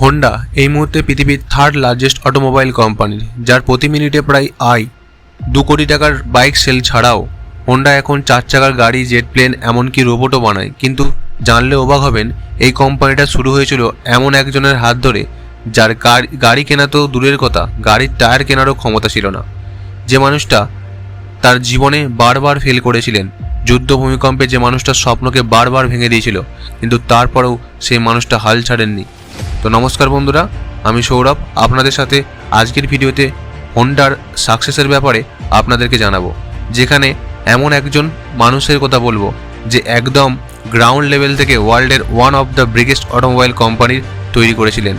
Honda এই মুহূর্তে পৃথিবীর থার্ড লার্জেস্ট অটোমোবাইল কোম্পানি যার প্রতি মিনিটে প্রায় আয় দু কোটি টাকার বাইক সেল ছাড়াও হোন্ডা এখন চার চাকার গাড়ি জেট প্লেন এমনকি রোবটও বানায়। কিন্তু জানলে অবাক হবেন, এই কোম্পানিটা শুরু হয়েছিল এমন একজনের হাত ধরে, যার গাড়ি কেনা তো দূরের কথা, গাড়ির টায়ার কেনারও ক্ষমতা ছিল না। যে মানুষটা তার জীবনে বারবার ফেল করেছিলেন, যুদ্ধ ভূমিকম্পে যে মানুষটার স্বপ্নকে বারবার ভেঙে দিয়েছিল, কিন্তু তারপরেও সেই মানুষটা হাল ছাড়েননি। তো নমস্কার বন্ধুরা, আমি সৌরভ। আপনাদের সাথে আজকের ভিডিওতে হোন্ডার সাকসেসের ব্যাপারে আপনাদেরকে জানাব। যেখানে এমন একজন মানুষের কথা বলব, যে একদম গ্রাউন্ড লেভেল থেকে ওয়ার্ল্ডের one of the biggest automobile কোম্পানির তৈরি করেছিলেন।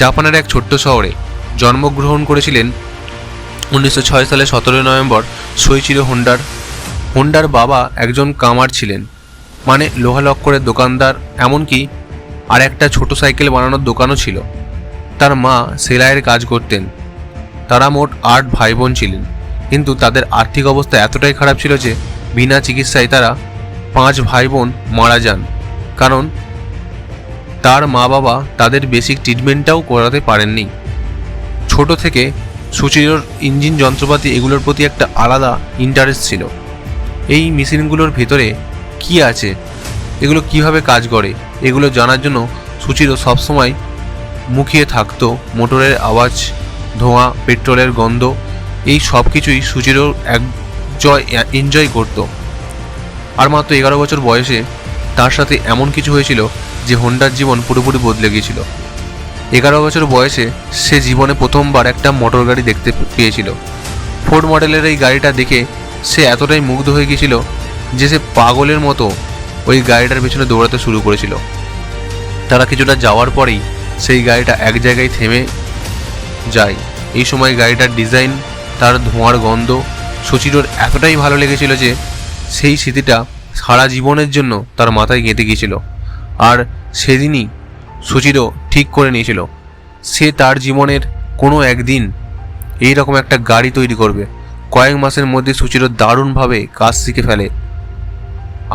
জাপানের এক ছোট্ট শহরে জন্মগ্রহণ করেছিলেন উনিশশো ছয় সালে সতেরোই নভেম্বর সইচিরো হোন্ডার হোন্ডার বাবা একজন কামার ছিলেন মানে লোহা লক্করের দোকানদার, এমনকি আর একটা ছোট সাইকেল বানানোর দোকানও ছিল। তার মা সেলাইয়ের কাজ করতেন। তারা মোট আট ভাই বোন ছিলেন। কিন্তু তাদের আর্থিক অবস্থা এতটাই খারাপ ছিল যে বিনা চিকিৎসায় তারা পাঁচ ভাই বোন মারা যান। কারণ তার মা বাবা তাদের বেসিক ট্রিটমেন্টটাও করাতে পারেননি। ছোট থেকে সুচিরোর ইঞ্জিন যন্ত্রপাতি এগুলোর প্রতি একটা আলাদা ইন্টারেস্ট ছিল। এই মেশিনগুলোর ভেতরে কি আছে? এগুলো কীভাবে কাজ করে, এগুলো জানার জন্য সুচিরো সবসময় মুখিয়ে থাকতো মোটরের আওয়াজ, ধোঁয়া, পেট্রোলের গন্ধ, এই সব কিছুই সুচিরো একজয় এনজয় করতো। আর মাত্র এগারো বছর বয়সে তার সাথে এমন কিছু হয়েছিল যে হোন্ডার জীবন পুরোপুরি বদলে গিয়েছিল। এগারো বছর বয়সে সে জীবনে প্রথমবার একটা মোটর গাড়ি দেখতে পেয়েছিল। ফোর্ড মডেলের এই গাড়িটা দেখে সে এতটাই মুগ্ধ হয়ে গিয়েছিল যে সে পাগলের মতো ওই গাড়িটার পেছনে দৌড়াতে শুরু করেছিল। তারা কিছুটা যাওয়ার পরেই সেই গাড়িটা এক জায়গায় থেমে যায়। এই সময় গাড়িটার ডিজাইন, তার ধোঁয়ার গন্ধ সুচিরোর এতটাই ভালো লেগেছিল যে সেই স্মৃতিটা সারা জীবনের জন্য তার মাথায় গেঁথে গিয়েছিল। আর সেদিনই সুচিরও ঠিক করে নিয়েছিল, সে তার জীবনের কোনো একদিন এই রকম একটা গাড়ি তৈরি করবে। কয়েক মাসের মধ্যে সুচিরো দারুণভাবে কাজ শিখে ফেলে।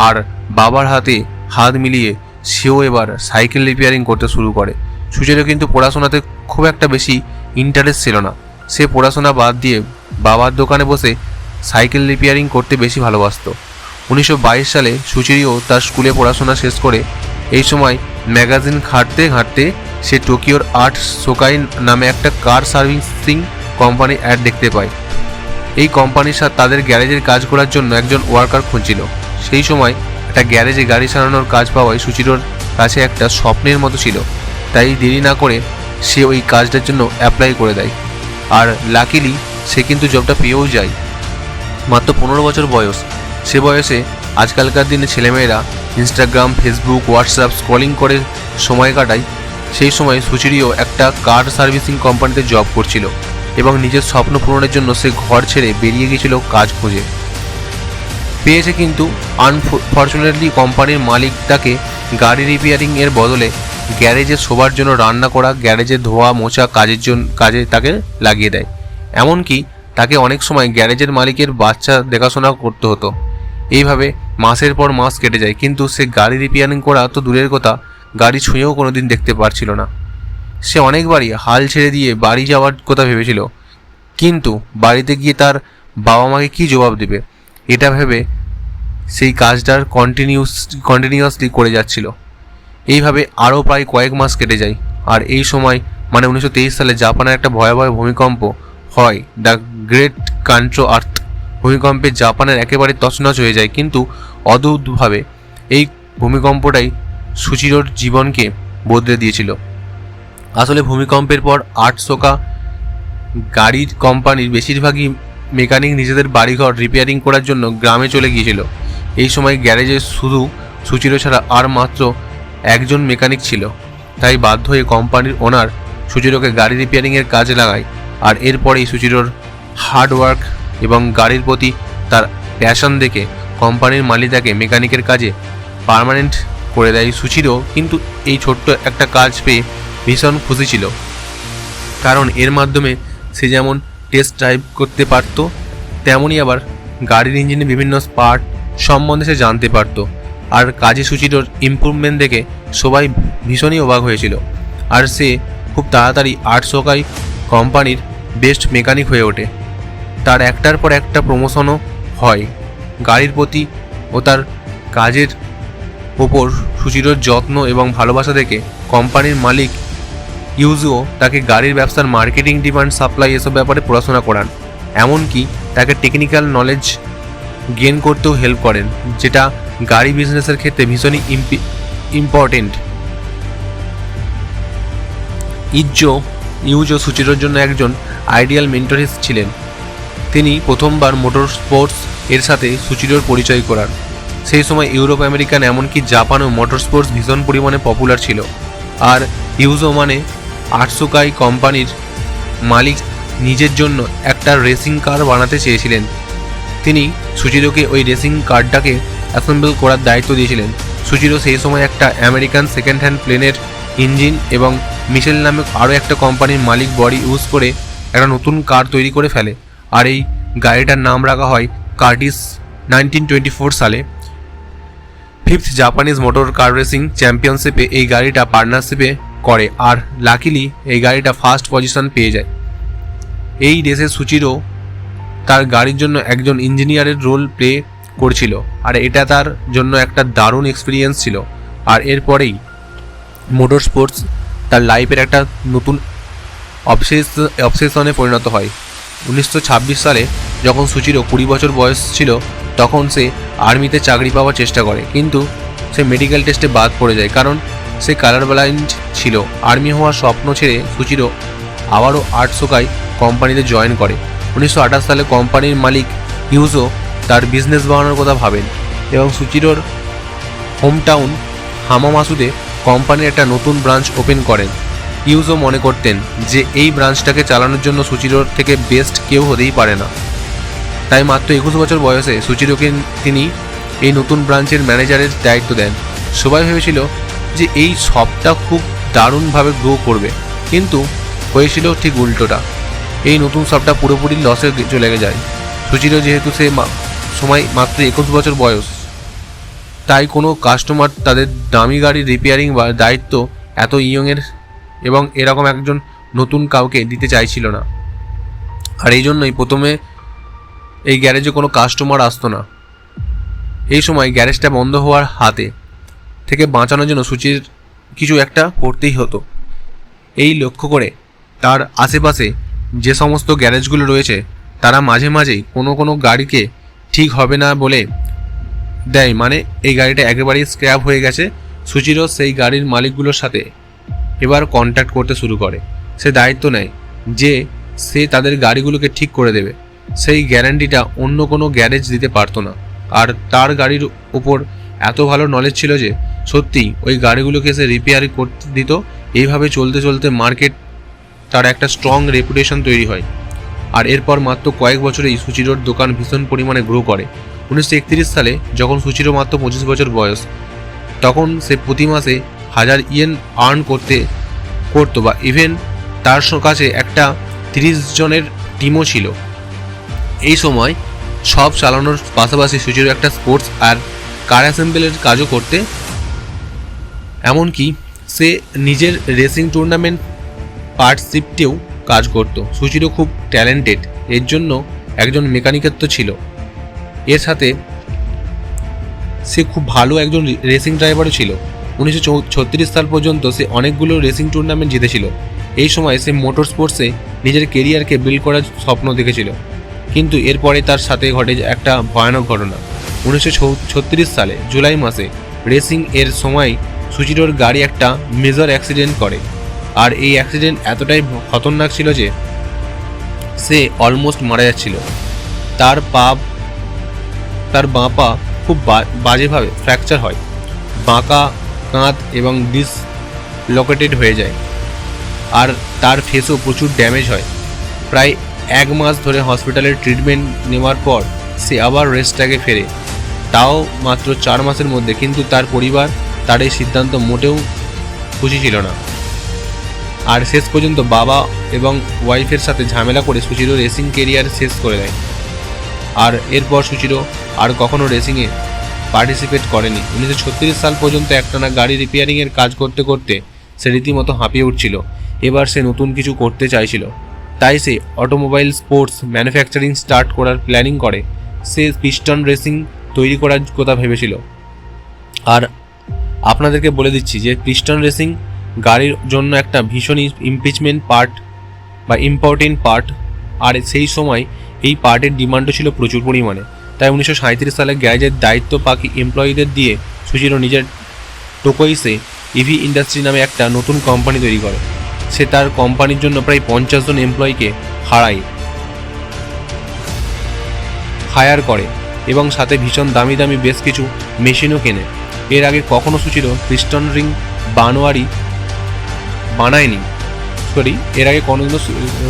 আর বাবার হাতে হাত মিলিয়ে সেও এবার সাইকেল রিপেয়ারিং করতে শুরু করে। সুচিরো কিন্তু পড়াশোনাতে খুব একটা বেশি ইন্টারেস্ট ছিল না। সে পড়াশোনা বাদ দিয়ে বাবার দোকানে বসে সাইকেল রিপেয়ারিং করতে বেশি ভালোবাসত। উনিশশো বাইশ সালে সুচিরিও তার স্কুলে পড়াশোনা শেষ করে এই সময় ম্যাগাজিন ঘাঁটতে ঘাঁটতে সে টোকিওর আর্ট সোকাই নামে একটা কার সার্ভিসিং কোম্পানি অ্যাড দেখতে পায়। এই কোম্পানির সাথে তাদের গ্যারেজের কাজ করার জন্য একজন ওয়ার্কার খুঁজছিল। সেই সময় একটা গ্যারেজে গাড়ি সারানোর কাজ পাওয়ায় সুচিরোর কাছে একটা স্বপ্নের মতো ছিল। তাই দেরি না করে সে ওই কাজটার জন্য অ্যাপ্লাই করে দেয়। আর লাকিলি সে কিন্তু জবটা পেয়েও যায়। মাত্র পনেরো বছর বয়স। সে বয়সে আজকালকার দিনে ছেলেমেয়েরা ইনস্টাগ্রাম ফেসবুক হোয়াটসঅ্যাপ স্ক্রলিং করে সময় কাটায়। সেই সময় সুচিরিও একটা কার সার্ভিসিং কোম্পানিতে জব করছিল এবং নিজের স্বপ্ন পূরণের জন্য সে ঘর ছেড়ে বেরিয়ে গিয়েছিল কাজ খুঁজে। পেয়েছে কিন্তু আনফর্চুনেটলি কোম্পানির মালিক তাকে গাড়ি রিপেয়ারিং এর বদলে গ্যারেজে শোবার জন্য রান্না করা, গ্যারেজে ধোয়া, মোছা কাজের জন্য কাজে তাকে লাগিয়ে দেয়। এমনকি তাকে অনেক সময় গ্যারেজের মালিকের বাচ্চা দেখাশোনা করতে হতো। এইভাবে মাসের পর মাস কেটে যায়, কিন্তু সে গাড়ি রিপেয়ারিং করা তো দূরের কথা, গাড়ি ছুঁয়েও কোনো দিন দেখতে পারছিল না। সে অনেকবারই হাল ছেড়ে দিয়ে বাড়ি যাওয়ার কথা ভেবেছিল, কিন্তু বাড়িতে গিয়ে তার বাবা মাকে কী জবাব দেবে? এটা ভেবে সেই কাজটার কন্টিনিউস কন্টিনিউয়াসলি করে যাচ্ছিল। এইভাবে আরও প্রায় কয়েক মাস কেটে যায়। আর এই সময় মানে উনিশশো তেইশ সালে জাপানের একটা ভয়াবহ ভূমিকম্প হয়, দ্য গ্রেট কান্ট্রো আর্থ। ভূমিকম্পে জাপানের একেবারে তছনছ হয়ে যায়, কিন্তু অদ্ভুতভাবে এই ভূমিকম্পটাই সুচিরোর জীবনকে বদলে দিয়েছিল। আসলে ভূমিকম্পের পর আটশোকা গাড়ির কোম্পানির বেশিরভাগই মেকানিক নিজেদের বাড়িঘর রিপেয়ারিং করার জন্য গ্রামে চলে গিয়েছিল। এই সময় গ্যারেজে শুধু সুচিরো ছাড়া আর মাত্র একজন মেকানিক ছিল। তাই বাধ্য হয়ে কোম্পানির ওনার সুচিরোকে গাড়ি রিপেয়ারিংয়ের কাজে লাগায় আর এরপরেই সুচিরোর হার্ডওয়ার্ক এবং গাড়ির প্রতি তার প্যাশন দেখে কোম্পানির মালিক তাকে মেকানিকের কাজে পার্মানেন্ট করে দেয়। সুচিরও কিন্তু এই ছোট্ট একটা কাজ পেয়ে ভীষণ খুশি ছিল। কারণ এর মাধ্যমে সে যেমন টেস্ট ড্রাইভ করতে পারত, তেমনই আবার গাড়ির ইঞ্জিনে বিভিন্ন পার্ট সম্বন্ধে সে জানতে পারত। আর কাজে সূচির ইমপ্রুভমেন্ট দেখে সবাই ভীষণই অবাক হয়েছিল। আর সে খুব তাড়াতাড়ি আটশোকাই কোম্পানির বেস্ট মেকানিক হয়ে ওঠে। তার একটার পর একটা প্রমোশনও হয়। গাড়ির প্রতি ও তার কাজের ওপর সুচিরর যত্ন এবং ভালোবাসা দেখে কোম্পানির মালিক ইউজুও তাকে গাড়ির ব্যবসার মার্কেটিং ডিমান্ড সাপ্লাই এসব ব্যাপারে পড়াশোনা করান। এমনকি তাকে টেকনিক্যাল নলেজ গেন করতেও হেল্প করেন, যেটা গাড়ি বিজনেসের ক্ষেত্রে ভীষণই ইম্পর্টেন্ট ইজ্জো, ইউজো সুচিরোর জন্য একজন আইডিয়াল মেন্টর ছিলেন। তিনি প্রথমবার মোটর স্পোর্টস এর সাথে সুচিরোর পরিচয় করান। সেই সময় ইউরোপ আমেরিকান এমনকি জাপানেও মোটর স্পোর্টস ভীষণ পরিমাণে পপুলার ছিল। আর ইউজো মানে আটসোকাই কোম্পানির মালিক নিজের জন্য একটা রেসিং কার বানাতে চেয়েছিলেন। তিনি সুচিরোকে ওই রেসিং কারটাকে অ্যাসেম্বল করার দায়িত্ব দিয়েছিলেন। সুচিরো সেই সময় একটা আমেরিকান সেকেন্ড হ্যান্ড প্লেনের ইঞ্জিন এবং মিশেল নামে আরও একটা কোম্পানির মালিক বডি ইউজ করে একটা নতুন কার তৈরি করে ফেলে। আর এই গাড়িটার নাম রাখা হয় কার্টিস নাইনটিন টোয়েন্টি ফোর সালে fifth Japanese motor car racing চ্যাম্পিয়নশিপে এই গাড়িটা পার্টনারশিপে করে আর লাকিলি এই গাড়িটা ফার্স্ট পজিশন পেয়ে যায়। এই রেসে সুচিরও তার গাড়ির জন্য একজন ইঞ্জিনিয়ারের রোল প্লে করছিল। আর এটা তার জন্য একটা দারুণ এক্সপিরিয়েন্স ছিল। আর এরপরেই মোটর স্পোর্টস তার লাইফের একটা নতুন অবসেস অবসেশনে পরিণত হয়। উনিশশো ছাব্বিশ সালে যখন সুচিরও কুড়ি বছর বয়স ছিল, তখন সে আর্মিতে চাকরি পাওয়ার চেষ্টা করে। কিন্তু সে মেডিকেল টেস্টে বাদ পড়ে যায়, কারণ সে কালার ব্লাইন্ড ছিল। আর্মি হওয়ার স্বপ্ন ছেড়ে সুচিরও আবারও আটশোকায় কোম্পানিতে জয়েন করে। উনিশশো আঠাশ সালে কোম্পানির মালিক ইউজো তার বিজনেস বানানোর কথা ভাবেন এবং সুচিরোর হোম টাউন হামামাসুদে কোম্পানির একটা নতুন ব্রাঞ্চ ওপেন করেন। ইউজও মনে করতেন যে এই ব্রাঞ্চটাকে চালানোর জন্য সুচিরোর থেকে বেস্ট কেউ হতেই পারে না। তাই মাত্র একুশ বছর বয়সে সুচিরোকে তিনি এই নতুন ব্রাঞ্চের ম্যানেজারের দায়িত্ব দেন। সবাই ভেবেছিল যে এই সবটা খুব দারুণভাবে গ্রো করবে। কিন্তু হয়েছিল ঠিক উল্টোটা। এই নতুন সবটা পুরোপুরি লসে চলে যায়। সুচিরো যেহেতু সে সময় মাত্র একুশ বছর বয়স, তাই কোনো কাস্টমার তাদের দামি গাড়ি রিপেয়ারিং বা দায়িত্ব এত ইয়ংয়ের এবং এরকম একজন নতুন কাউকে দিতে চাইছিল না। আর এই জন্যই প্রথমে এই গ্যারেজে কোনো কাস্টমার আসতো না। এই সময় গ্যারেজটা বন্ধ হওয়ার হাতে থেকে বাঁচানোর জন্য সুচির কিছু একটা করতেই হতো। এই লক্ষ্য করে তার আশেপাশে যে সমস্ত গ্যারেজগুলো রয়েছে, তারা মাঝে মাঝেই কোনো কোনো গাড়িকে ঠিক হবে না বলে দেয়। মানে এই গাড়িটা একেবারেই স্ক্র্যাপ হয়ে গেছে। সুচিরও সেই গাড়ির মালিকগুলোর সাথে এবার কন্ট্যাক্ট করতে শুরু করে। সে দায়িত্ব নেয় যে সে তাদের গাড়িগুলোকে ঠিক করে দেবে। সেই গ্যারান্টিটা অন্য কোনো গ্যারেজ দিতে পারতো না। আর তার গাড়ির উপর এত ভালো নলেজ ছিল যে সত্যি ওই গাড়িগুলোকে সে রিপেয়ার করতে দিত। এইভাবে চলতে চলতে মার্কেট তার একটা স্ট্রং রেপুটেশন তৈরি হয়। আর এরপর মাত্র কয়েক বছরেই সুচিরোর দোকান ভীষণ পরিমাণে গ্রো করে। উনিশশো একত্রিশ সালে যখন সুচিরো মাত্র পঁচিশ বছর বয়স, তখন সে প্রতি মাসে হাজার ইয়েন আর্ন করতে, করতো বা ইভেন তার কাছে একটা তিরিশ জনের টিমও ছিল। এই সময় সব চালানোর পাশাপাশি সুচিরো একটা স্পোর্টস আর কার অ্যাসেম্বলের কাজও করতে। এমনকি সে নিজের রেসিং টুর্নামেন্ট পার্টশিপটেও কাজ করত। সুচিরও খুব ট্যালেন্টেড, এর জন্য একজন মেকানিকের তো ছিল। এর সাথে সে খুব ভালো একজন রেসিং ড্রাইভারও ছিল। উনিশশো ছত্রিশ সাল পর্যন্ত সে অনেকগুলো রেসিং টুর্নামেন্ট জিতেছিল। এই সময় সে মোটর স্পোর্টসে নিজের কেরিয়ারকে বিল্ড করার স্বপ্ন দেখেছিল। কিন্তু এরপরে তার সাথে ঘটে একটা ভয়ানক ঘটনা। উনিশশো ছত্রিশ সালে জুলাই মাসে রেসিং এর সময় সুচিরোর গাড়ি একটা মেজর অ্যাক্সিডেন্ট করে। আর এই অ্যাক্সিডেন্ট এতটাই খতরনাক ছিল যে সে অলমোস্ট মারা যাচ্ছিল। তার পা, তার বাঁ পা খুব বাজেভাবে ফ্র্যাকচার হয়। বাঁকা কাঁধ এবং ডিস লোকেটেড হয়ে যায়। আর তার ফেসও প্রচুর ড্যামেজ হয়। প্রায় এক মাস ধরে হসপিটালের ট্রিটমেন্ট নেওয়ার পর সে আবার রেস্টটাকে ফেরে। তাও মাত্র চার মাসের মধ্যে, কিন্তু তার পরিবার তার এই সিদ্ধান্ত মোটেও খুশি ছিল না। আর শেষ পর্যন্ত বাবা এবং ওয়াইফের সাথে ঝামেলা করে সুচিরো রেসিং কেরিয়ার শেষ করে দেয়। আর এরপর সুচিরো আর কখনো রেসিংয়ে পার্টিসিপেট করেনি। উনিশশো ছত্রিশ সাল পর্যন্ত একটানা গাড়ি রিপেয়ারিংয়ের কাজ করতে করতে সে রীতিমতো হাঁপিয়ে উঠছিল। এবার সে নতুন কিছু করতে চাইছিল। তাই সে অটোমোবাইল স্পোর্টস ম্যানুফ্যাকচারিং স্টার্ট করার প্ল্যানিং করে। সে পিস্টন রেসিং তৈরি করার কথা ভেবেছিল। আর আপনাদেরকে বলে দিচ্ছি যে পিস্টন রেসিং গাড়ির জন্য একটা ভীষণ ইমপিচমেন্ট পার্ট বা ইম্পর্টেন্ট পার্ট আর সেই সময় এই পার্টের ডিমান্ডও ছিল প্রচুর পরিমাণে। তাই উনিশশো সালে গ্যারেজের দায়িত্ব পাখি এমপ্লয়ীদের দিয়ে সুচিরো নিজের টোকোইসে ইভি ইন্ডাস্ট্রি নামে একটা নতুন কোম্পানি তৈরি করে। সে তার কোম্পানির জন্য প্রায় পঞ্চাশ জন এমপ্লয়িকে হারায় হায়ার করে এবং সাথে ভীষণ দামি দামি বেশ কিছু মেশিনও কেনে। এর আগে কখনো সুচির পিস্টন রিং বানোয়ারি বানায়নি। সরি এর আগে কোনোদিনও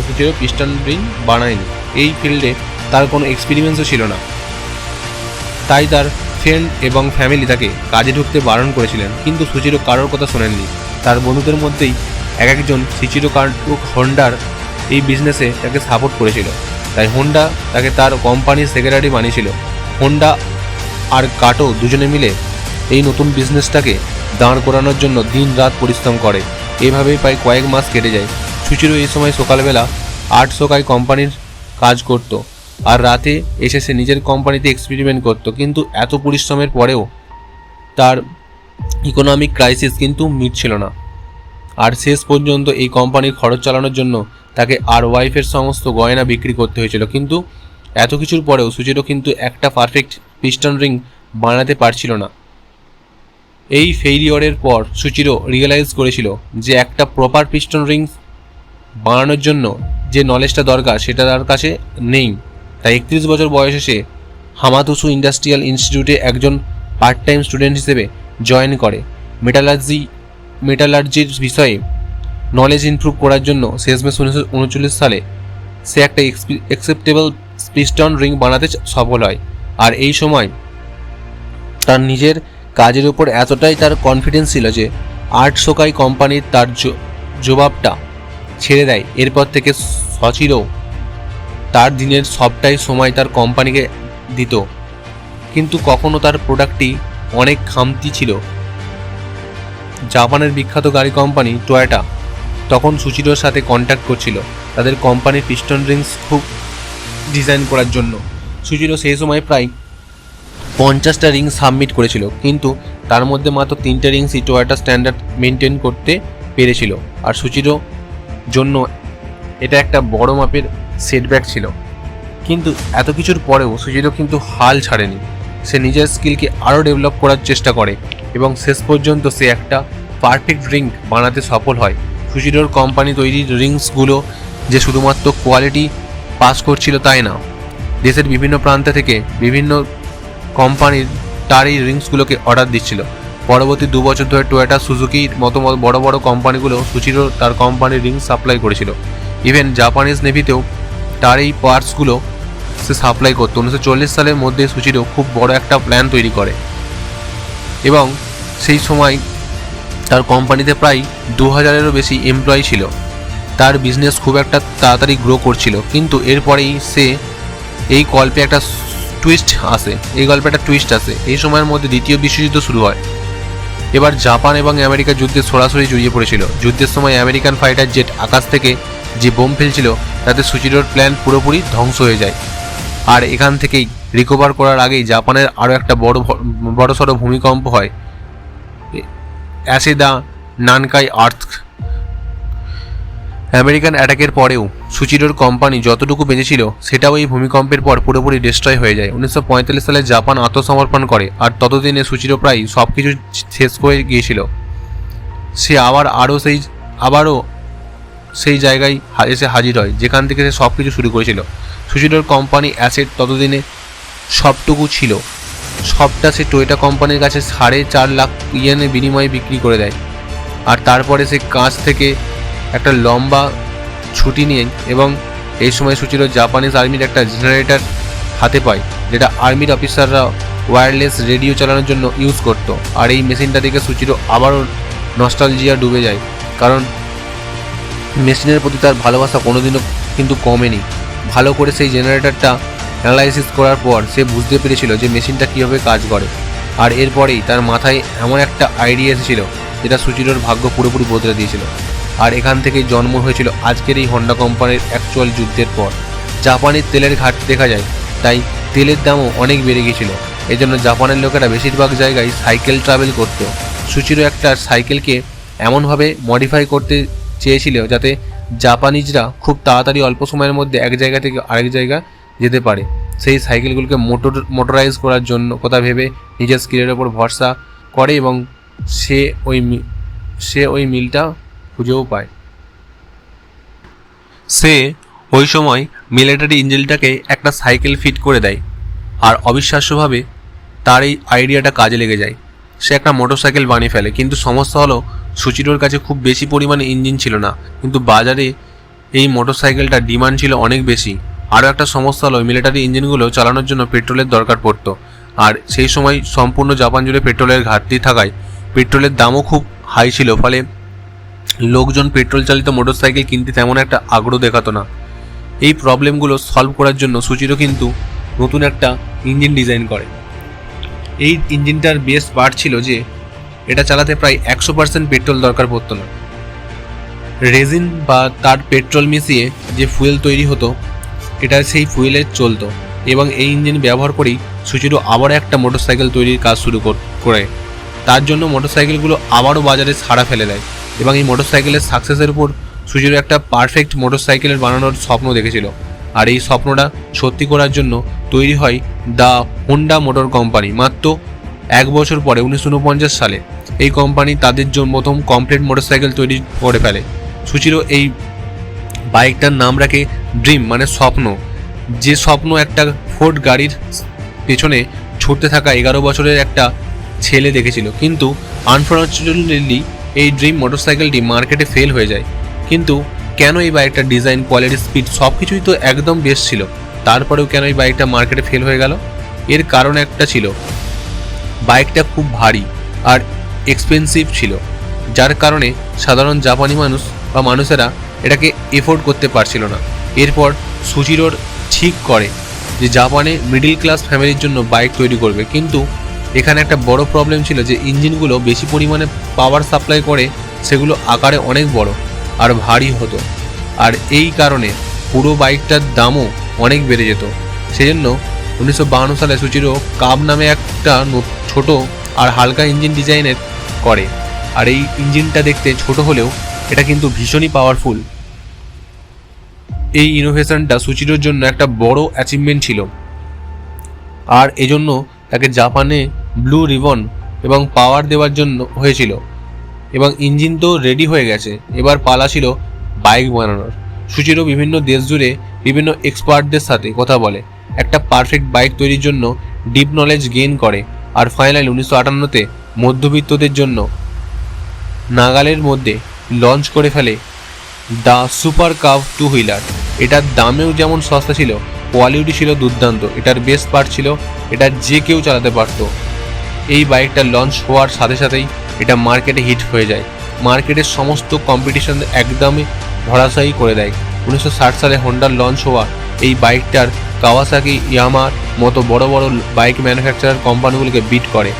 সুচির পিস্টন রিং বানায়নি। এই ফিল্ডে তার কোনো এক্সপিরিয়েন্সও ছিল না। তাই তার ফ্রেন্ড এবং ফ্যামিলি তাকে কাজে ঢুকতে বারণ করেছিলেন, কিন্তু সুচিরো কারোর কথা শোনেননি। তার বন্ধুদের মধ্যেই এক একজন সুচিরো কার্টুক হন্ডার এই বিজনেসে তাকে সাপোর্ট করেছিল। তাই হোন্ডা তাকে তার কোম্পানির সেক্রেটারি বানিয়েছিল। হোন্ডা আর কাটো দুজনে মিলে এই নতুন বিজনেসটাকে দাঁড় করানোর জন্য দিন রাত পরিশ্রম করে। এভাবেই প্রায় কয়েক মাস কেটে যায়। সুচিরও এই সময় সকালবেলা আট সকায় কোম্পানির কাজ করত আর রাতে এসে সে নিজের কোম্পানিতে এক্সপেরিমেন্ট করত। কিন্তু এত পরিশ্রমের পরেও তার ইকোনমিক ক্রাইসিস কিন্তু মিটছিল না। আর শেষ পর্যন্ত এই কোম্পানির খরচ চালানোর জন্য তাকে আর ওয়াইফের সমস্ত গয়না বিক্রি করতে হয়েছিল। কিন্তু এত কিছুর পরেও সুচিরও কিন্তু একটা পারফেক্ট পিস্টন রিং বানাতে পারছিল না। এই ফেইলিওরের পর সুচিরো রিয়েলাইজ করেছিল যে একটা প্রপার পিস্টন রিং বানানোর জন্য যে নলেজটা দরকার সেটা তার কাছে নেই। তাই একত্রিশ বছর বয়সে সে হামাতুসু ইন্ডাস্ট্রিয়াল ইনস্টিটিউটে একজন পার্ট টাইম স্টুডেন্ট হিসেবে জয়েন করে। মেটালার্জি মেটালার্জির বিষয়ে নলেজ ইমপ্রুভ করার জন্য শেষমেশ উনিশশো উনচল্লিশ সালে সে একটা অ্যাকসেপ্টেবল পিস্টন রিং বানাতে সফল হয়। আর এই সময় তার নিজের কাজের উপর এতটাই তার কনফিডেন্স ছিল যে আর্ট সোকাই কোম্পানির তার জবাবটা ছেড়ে দেয়। এরপর থেকে সচিরও তার দিনের সবটাই সময় তার কোম্পানিকে দিত। কিন্তু কখনো তার প্রোডাক্টটি অনেক খামতি ছিল। জাপানের বিখ্যাত গাড়ি কোম্পানি টয়োটা তখন সুচিরোর সাথে কন্ট্যাক্ট করছিল। তাদের কোম্পানির পিস্টন রিংস খুব ডিজাইন করার জন্য। সুচিরো সেই সময় প্রায় পঞ্চাশটা রিং সাবমিট করেছিল, কিন্তু তার মধ্যে মাত্র তিনটে রিংসই টয়োটা স্ট্যান্ডার্ড মেনটেন করতে পেরেছিল। আর সুচিরো জন্য এটা একটা বড় মাপের সেটব্যাক ছিল। কিন্তু এত কিছুর পরেও সুচিরো কিন্তু হাল ছাড়েনি। সে নিজের স্কিলকে আরও ডেভেলপ করার চেষ্টা করে এবং শেষ পর্যন্ত সে একটা পারফেক্ট রিং বানাতে সফল হয়। সুচিরোর কোম্পানি তৈরির রিংসগুলো যে শুধুমাত্র কোয়ালিটি পাস করছিল তাই না। দেশের বিভিন্ন প্রান্ত থেকে বিভিন্ন কোম্পানির তার এই রিংসগুলোকে অর্ডার দিচ্ছিল। পরবর্তী দু বছর ধরে টয়োটা সুজুকির মতো বড় বড় কোম্পানিগুলো সুচিরো তার কোম্পানির রিং সাপ্লাই করেছিল। ইভেন জাপানিজ নেভিতেও তার এই পার্টসগুলো সে সাপ্লাই করতো। উনিশশো চল্লিশ সালের মধ্যে সুচিরো খুব বড় একটা প্ল্যান তৈরি করে। এবং সেই সময় তার কোম্পানিতে প্রায় দু হাজারেরও বেশি এমপ্লয়ি ছিল। তার বিজনেস খুব একটা তাড়াতাড়ি গ্রো করছিল। কিন্তু এরপরেই সে এই কল্পে একটা টুইস্ট আসে এই গল্পে একটা টুইস্ট আসে এই সময়ের মধ্যে দ্বিতীয় বিশ্বযুদ্ধ শুরু হয়। এবার জাপান এবং আমেরিকা যুদ্ধে সরাসরি জড়িয়ে পড়েছিল। যুদ্ধের সময় আমেরিকান ফাইটার জেট আকাশ থেকে যে বোম ফেলছিল, তাতে সুচিরোর প্ল্যান পুরোপুরি ধ্বংস হয়ে যায়। আর এখান থেকেই রিকভার করার আগেই জাপানের আরও একটা বড় বড় সড়ো ভূমিকম্প হয় অ্যাসিদা নানকাই আর্থ আমেরিকান অ্যাটাকের পরেও সুচিরোর কোম্পানি যতটুকু বেঁচেছিল, সেটাও এই ভূমিকম্পের পর পুরোপুরি ডিস্ট্রয় হয়ে যায়। উনিশশো পঁয়তাল্লিশ সালে জাপান আত্মসমর্পণ করে, আর ততদিনে সুচিরো প্রায় সব কিছু শেষ হয়ে গিয়েছিল। সে আবার আরও সেই, আবারও সেই জায়গায় এসে হাজির হয়, যেখান থেকে সে সব কিছু শুরু করেছিল। সুচিরোর কোম্পানি অ্যাসেট ততদিনে সবটুকু ছিল। সবটা সে টয়োটা কোম্পানির কাছে সাড়ে চার লাখ ইয়েনে বিনিময়ে বিক্রি করে দেয়। আর তারপরে সে কাঁচ থেকে একটা লম্বা ছুটি নিয়ে এবং এই সময় সুচির জাপানিজ আর্মির একটা জেনারেটর হাতে পায়, যেটা আর্মির অফিসাররা ওয়্যারলেস রেডিও চালানোর জন্য ইউজ করতো। আর এই মেশিনটা থেকে সুচিরো আবারও নস্টালজিয়া ডুবে যায়, কারণ মেশিনের প্রতি তার ভালোবাসা কোনোদিনও কিন্তু কমেনি। ভালো করে সেই জেনারেটরটা অ্যানালাইসিস করার পর সে বুঝতে পেরেছিল যে মেশিনটা কীভাবে কাজ করে। আর এরপরেই তার মাথায় এমন একটা আইডিয়া এসেছিল, যেটা সুচিরোর ভাগ্য পুরোপুরি বদলে দিয়েছিল। আর এখান থেকেই জন্ম হয়েছিল আজকের এই হন্ডা কোম্পানির অ্যাকচুয়াল যুদ্ধের পর। জাপানের তেলের ঘাটতি দেখা যায়, তাই তেলের দামও অনেক বেড়ে গিয়েছিল। এজন্য জাপানের লোকেরা বেশিরভাগ জায়গায় সাইকেল ট্রাভেল করতো। সুচিরো একটা সাইকেলকে এমনভাবে মডিফাই করতে চেয়েছিল যাতে জাপানিজরা খুব তাড়াতাড়ি অল্প সময়ের মধ্যে এক জায়গা থেকে আরেক জায়গা যেতে পারে। সেই সাইকেলগুলোকে মোটর মোটরাইজ করার জন্য কথা ভেবে নিজের স্কিলের ওপর ভরসা করে এবং সে ওই সে ওই মিলটা খুঁজেও পায়। সে ওই সময় মিলিটারি ইঞ্জিনটাকে একটা সাইকেল ফিট করে দেয় আর অবিশ্বাস্যভাবে তার এই আইডিয়াটা কাজে লেগে যায়। সে একটা মোটরসাইকেল বানিয়ে ফেলে, কিন্তু সমস্যা হলো সুচিরোর কাছে খুব বেশি পরিমাণে ইঞ্জিন ছিল না, কিন্তু বাজারে এই মোটরসাইকেলটা ডিমান্ড ছিল অনেক বেশি। আরও একটা সমস্যা হলো, মিলিটারি ইঞ্জিনগুলো চালানোর জন্য পেট্রোলের দরকার পড়তো, আর সেই সময় সম্পূর্ণ জাপান জুড়ে পেট্রোলের ঘাটতি থাকায় পেট্রোলের দামও খুব হাই ছিল, ফলে লোকজন পেট্রোল চালিত মোটরসাইকেল কিনতে তেমন একটা আগ্রহ দেখাতো না। এই প্রবলেমগুলো সলভ করার জন্য সুচিরও কিন্তু নতুন একটা ইঞ্জিন ডিজাইন করে। এই ইঞ্জিনটার বেস্ট পার্ট ছিল যে, এটা চালাতে প্রায় একশো পার্সেন্ট পেট্রোল দরকার পড়তো না। রেজিন বা তার পেট্রোল মিশিয়ে যে ফুয়েল তৈরি হতো, এটা সেই ফুয়েলে চলতো এবং এই ইঞ্জিন ব্যবহার করেই সুচিরো আবার একটা মোটরসাইকেল তৈরির কাজ শুরু করে। তার জন্য মোটরসাইকেলগুলো আবারও বাজারে ছাড়া ফেলে দেয়। এবং এই মোটরসাইকেলের সাকসেসের উপর সুচিরো একটা পারফেক্ট মোটরসাইকেলের বানানোর স্বপ্ন দেখেছিল। আর এই স্বপ্নটা সত্যি করার জন্য তৈরি হয় দ্য হোন্ডা মোটর কোম্পানি মাত্র এক বছর পরে, উনিশশো উনপঞ্চাশ সালে। এই কোম্পানি তাদের জন্য প্রথম কমপ্লিট মোটরসাইকেল তৈরি করে ফেলে। সুচিরো এই বাইকটার নাম রাখে ড্রিম মানে স্বপ্ন। যে স্বপ্ন একটা ফোর্ড গাড়ির পেছনে ছুটতে থাকা এগারো বছরের একটা ছেলে দেখেছিল। কিন্তু আনফর্চুনেটলি এই ড্রিম মোটরসাইকেলটি মার্কেটে ফেল হয়ে যায়। কিন্তু কেন এই বাইকটার ডিজাইন কোয়ালিটি স্পিড সব কিছুই তো একদম বেস্ট ছিল? তারপরেও কেন এই বাইকটা মার্কেটে ফেল হয়ে গেল? এর কারণ একটা ছিল বাইকটা খুব ভারী আর এক্সপেন্সিভ ছিল। যার কারণে সাধারণ জাপানি মানুষ বা মানুষেরা এটাকে এফোর্ড করতে পারছিল না। এরপর সুচিরোর ঠিক করে যে জাপানে মিডিল ক্লাস ফ্যামিলির জন্য বাইক তৈরি করবে। কিন্তু এখানে একটা বড় প্রবলেম ছিল যে ইঞ্জিনগুলো বেশি পরিমাণে পাওয়ার সাপ্লাই করে সেগুলো আকারে অনেক বড় আর ভারী হতো। আর এই কারণে পুরো বাইকটার দামও অনেক বেড়ে যেত। সেজন্য উনিশশো বাহান্ন সালে সুচিরো কাব নামে একটা ছোট আর হালকা ইঞ্জিন ডিজাইনের করে। আর এই ইঞ্জিনটা দেখতে ছোট হলেও এটা কিন্তু ভীষণই পাওয়ারফুল এই ইনোভেশনটা সুচিরোর জন্য একটা বড় অ্যাচিভমেন্ট ছিল। আর এজন্য তাকে জাপানে ব্লু রিবন এবং পাওয়ার দেওয়ার জন্য হয়েছিল। এবং ইঞ্জিন তো রেডি হয়ে গেছে। এবার পালা ছিল বাইক বানানোর। সুচিরও বিভিন্ন দেশ জুড়ে বিভিন্ন এক্সপার্টদের সাথে কথা বলে। একটা পারফেক্ট বাইক তৈরির জন্য ডিপ নলেজ গেইন করে আর ফাইনালি উনিশশো আটান্নতে মধ্যবিত্তদের জন্য নাগালের মধ্যে লঞ্চ করে ফেলে the super cub two wheeler এটার দামেও যেমন সস্তা ছিল কোয়ালিটি ছিল দুর্দান্ত। এটার বেস্ট পার্ট ছিল, এটা যে কেউ চালাতে পারতো। এই বাইকটা লঞ্চ হওয়ার সাথে সাথেই এটা মার্কেটে হিট হয়ে যায়। মার্কেটের সমস্ত কম্পিটিশন একদমই ধরাশায়ী করে দেয়। উনিশশো ষাট সালে হন্ডার লঞ্চ হওয়া এই বাইকটার কাওয়াসাকি ইয়ামার মতো বড় বড় বাইক ম্যানুফ্যাকচারার কোম্পানিগুলিকে বিট করে।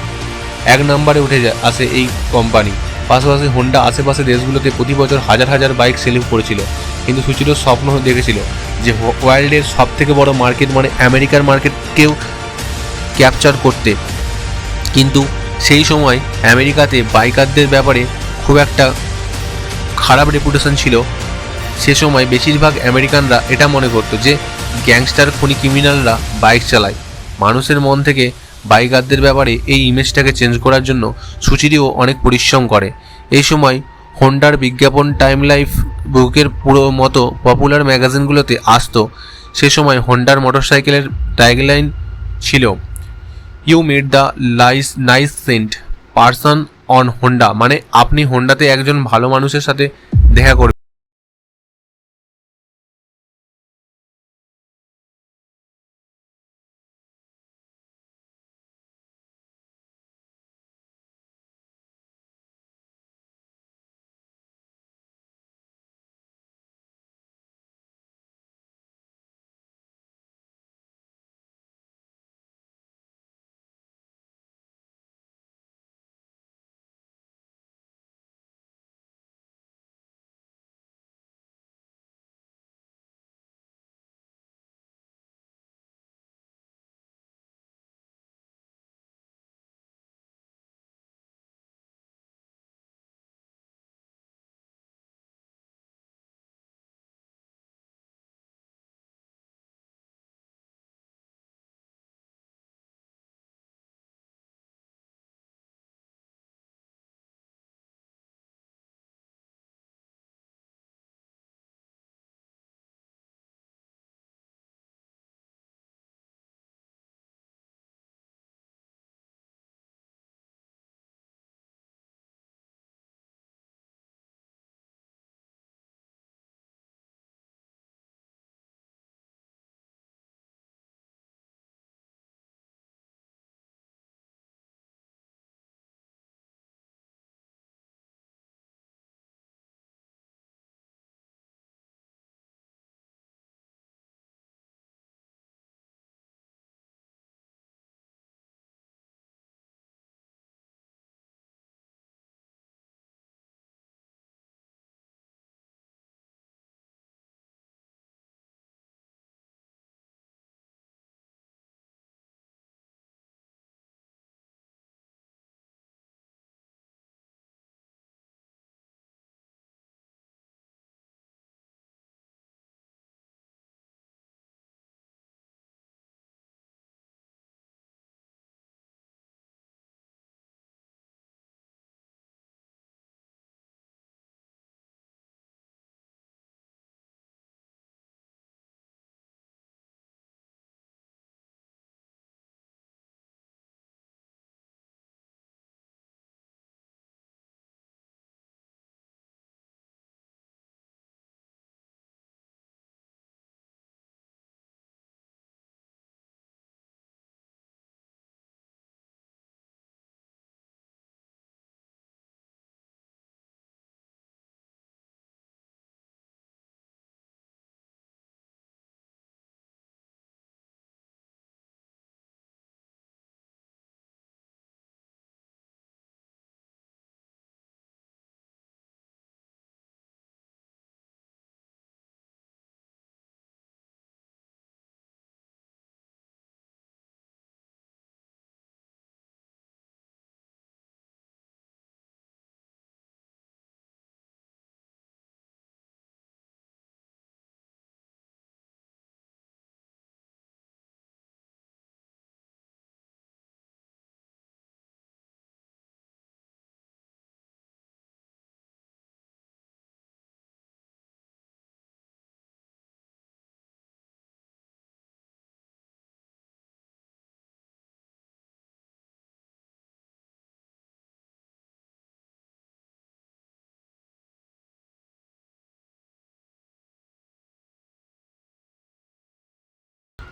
এক নম্বরে উঠে যায় আসে এই কোম্পানি পাশাপাশি হোন্ডা আশেপাশে দেশগুলোতে প্রতি বছর হাজার হাজার বাইক সেল করেছিল। কিন্তু সুচিরও স্বপ্ন দেখেছিল যে ওয়ার্ল্ডের সব থেকে বড় মার্কেট মানে আমেরিকার মার্কেটকেও ক্যাপচার করতে। কিন্তু সেই সময় আমেরিকাতে বাইকারদের ব্যাপারে খুব একটা খারাপ রেপুটেশন ছিল। সে সময় বেশিরভাগ আমেরিকানরা এটা মনে করতো যে, গ্যাংস্টার খনি ক্রিমিনালরা বাইক চালায়। মানুষের মন থেকে বাইকারদের ব্যাপারে এই ইমেজটাকে চেঞ্জ করার জন্য সুচিরিও অনেক পরিশ্রম করে। এই সময় হোন্ডার বিজ্ঞাপন টাইম লাইফ বুকের পুরো মতো পপুলার ম্যাগাজিনগুলোতে আসতো। সে সময় হোন্ডার মোটরসাইকেলের ট্যাগলাইন ছিল you meet the lies, nicest person on Honda মানে আপনি হোন্ডাতে একজন ভালো মানুষের সাথে দেখা করবেন।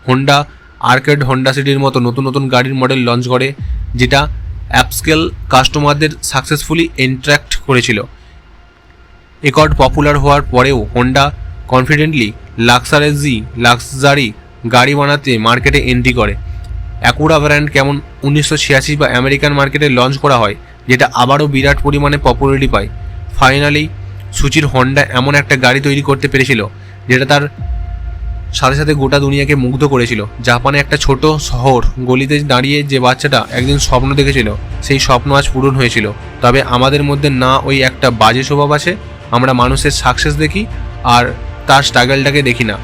হোন্ডা আর্কেড হোন্ডা সিটির মতো নতুন নতুন গাড়ির মডেল লঞ্চ করে, যেটা অ্যাপস্কেল কাস্টমারদের সাকসেসফুলি ইন্টারাক্ট করেছিল। একর্ড পপুলার হওয়ার পরেও হোন্ডা কনফিডেন্টলি লাক্সারেজি লাক্সারি গাড়ি বানাতে মার্কেটে এন্ট্রি করে। অ্যাকুরা ব্র্যান্ড কেমন উনিশশো ছিয়াশি বা আমেরিকান মার্কেটে লঞ্চ করা হয়, যেটা আবারও বিরাট পরিমাণে পপুলারিটি পায়। ফাইনালি সুচির হন্ডা এমন একটা গাড়ি তৈরি করতে পেরেছিল, যেটা তার সাথে সাথে গোটা দুনিয়াকে মুগ্ধ করেছিল। জাপানে একটা ছোট শহর গলিতে দাঁড়িয়ে যে বাচ্চাটা একদিন স্বপ্ন দেখেছিল, সেই স্বপ্ন আজ পূরণ হয়েছিল। তবে আমাদের মধ্যে না ওই একটা বাজে স্বভাব আছে, আমরা মানুষের সাকসেস দেখি আর তার স্ট্রাগলটাকে দেখি না।